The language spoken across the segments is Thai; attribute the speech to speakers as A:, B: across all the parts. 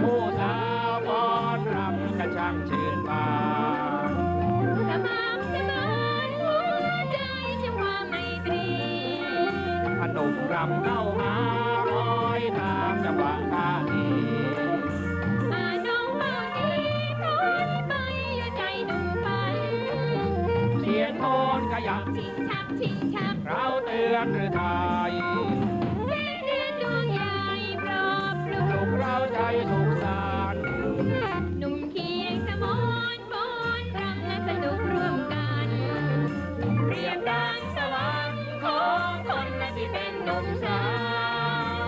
A: ผู้สาวบอนรำกระช่างชื่นบาน
B: สมามสมานหัวใจจังหวะไมตรี
A: ขนมรำเข้ามาคอยตามจังหวะท่าที
B: น้องมาดีพ้นไปอย่าใจดุฟั
A: เสียนโทนขยับ
B: ชิงชักชิงชัก
A: เราเตือนหรือไทย
B: นห
A: นุ่
B: มสาว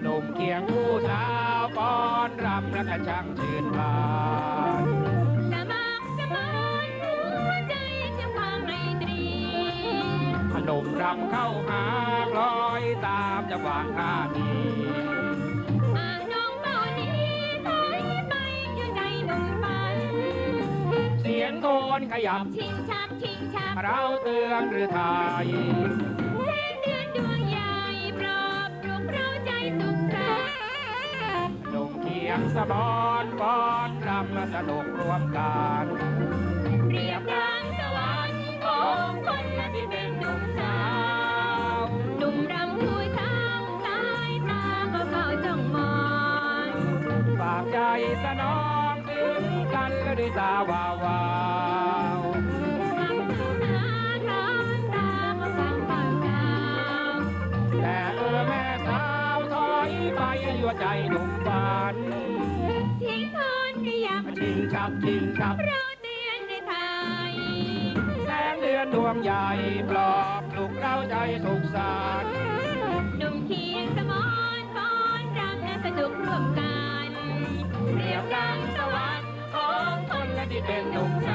A: หนุ่มเคียงผู้สาวป้อนรำและกระช่างชื่นบาน
B: สมัครสมานหัวใจจะความไมตรี
A: พนมรำเข้าหาคล้อยตามจังหวะท่าที โทนขยับ
B: ชิงชักชิงชัก
A: เราเตือนหรือไทย
B: แสงเดือนดวงใหญ่ปลอบปลุกเราใจสุขสันต์
A: หนุ่มเคียงสะบอนป้อนรำและสนุกร่วมกัน
B: เปรียบดังสวรรค์ของคนที่เป็นหนุ่มสาวหนุ่มรำคุยทางสายตาก็เฝ้าจ้องมอง
A: ฝากใจสนองถึงกันและด้วยตาวาววาว
B: ฟังเจ้าหาทางตาก็ฟังดาว
A: แต่เออแม่สาวถอยไปยั่วใจหนุ่มฝัน
B: เสียงโทนขยับ
A: ชิงชับชิงชับ
B: เราเตือนในไทย
A: แสงเดือนดวงใหญ่ปลอบปลุกเราใจสุขสัน não